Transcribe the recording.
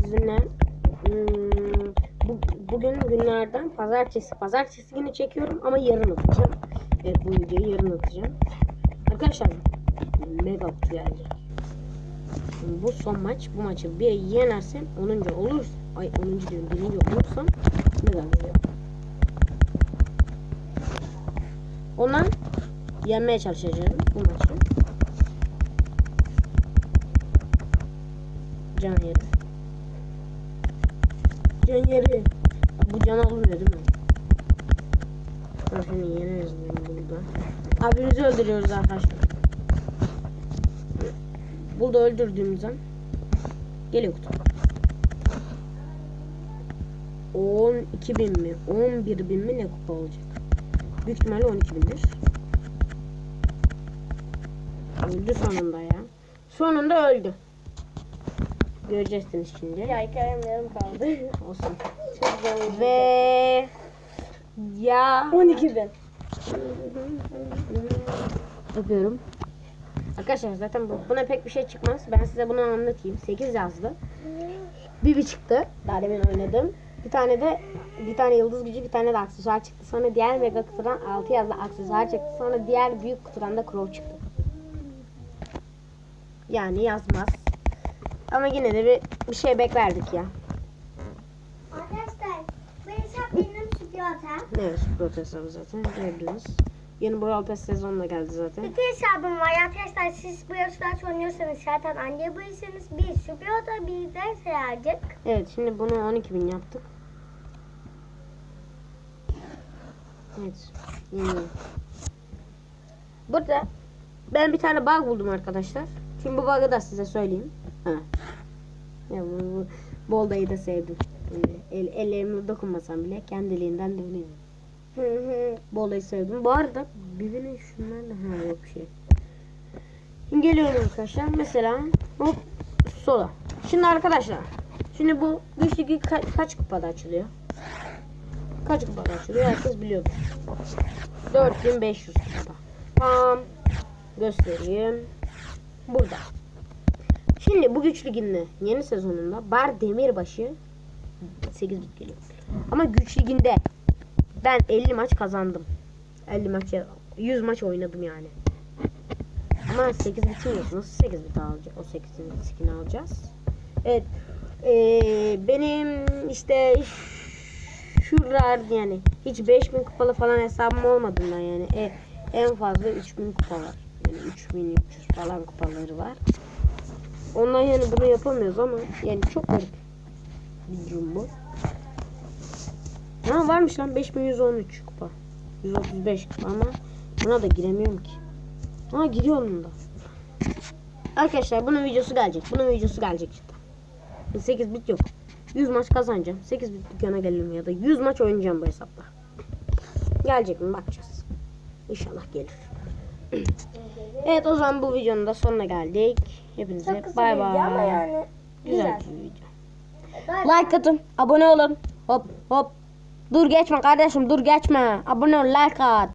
sizinle hmm, bu, bugün günlerden pazartesi. Pazartesi günü çekiyorum ama yarın atacağım. Evet bu videoyu yarın atacağım. Arkadaşlar mega gelecek. Şimdi bu son maç. Bu maçı bir yenersem 10. olur. Ay 10. diyorum. Birinci olursam mega geliyor. Ondan yenmeye çalışacağım bu maçı. Can yeri. Can yeri. Bu can almıyor değil mi? Yeneriz ben burada. Abimizi öldürüyoruz arkadaşlar. Burada öldürdüğümüz an geliyor kutu. 12 bin mi? 11 bin mi ne kupa olacak? Büyük ihtimalle 12 bindir. Öldü sonunda ya. Sonunda öldü. Göreceksiniz şimdi. Ya hikayem yarım kaldı. Olsun. Ve ya 12 bin. yapıyorum. Arkadaşlar zaten bu, buna pek bir şey çıkmaz. Ben size bunu anlatayım. 8 yazdı. Bir bir çıktı. Daha demin oynadım. Bir tane de bir tane yıldız gücü bir tane de aksesuar çıktı. Sonra diğer mega kutudan 6 yazdı aksesuar çıktı. Sonra diğer büyük kutudan da crow çıktı. Yani yazmaz. Ama yine de bir, bir şey beklerdik ya. Arkadaşlar bu hesap benim stüdyotem. Evet, protestam zaten gördünüz. Yeni Brawl Pass sezonu da geldi zaten. İki hesabım var arkadaşlar. Siz bu yarışlar oynuyorsanız zaten anne buysanız bir stüdyoda bir de sayacak. Evet, şimdi bunu 12.000 yaptık. Evet, yeni. Burada ben bir tane bug buldum arkadaşlar. Şimdi bu bug'ı da size söyleyeyim. Ha. Ya bu, bu Bolda'yı da sevdim. Böyle El, ellerimle dokunmasam bile kendiliğinden dönüyor. Hı hı. Bolda'yı sevdim. Bu arada birbirine şunlarla ha yok bir şey. Şimdi geliyorum arkadaşlar. Mesela hop sola. Şimdi arkadaşlar. Şimdi bu güçlü ka- kaç kupada açılıyor? Kaç kupada açılıyor? Herkes biliyordur. 4500 kupada. Tamam. Göstereyim. Burada. Şimdi bu güç liginde yeni sezonunda Bar Demirbaşı 8 bit geliyor. Ama güç liginde ben 50 maç kazandım. 50 maç 100 maç oynadım yani. Ama 8 bitim yok. Nasıl 8 bit alacağız? O 8 bit skin alacağız. Evet. Ee, benim işte şuralar yani hiç 5000 kupalı falan hesabım olmadığından yani e, en fazla 3000 kupa var. Yani 3300 falan kupaları var. Ondan yani bunu yapamıyoruz ama yani çok garip bir durum bu. Ha varmış lan 5113 kupa. 135 kupa ama buna da giremiyorum ki. Ha giriyorum da. Arkadaşlar bunun videosu gelecek. Bunun videosu gelecek cidden. 8 bit yok. 100 maç kazanacağım. 8 bit dükkana gelirim ya da 100 maç oynayacağım bu hesapla. Gelecek mi bakacağız. İnşallah gelir. Evet o zaman bu videonun da sonuna geldik. Hepinize bay bay. yani Güzel güzel. bir video. Daha- Like atın, abone olun. Hop hop. Dur geçme kardeşim, dur geçme. Abone ol, like at.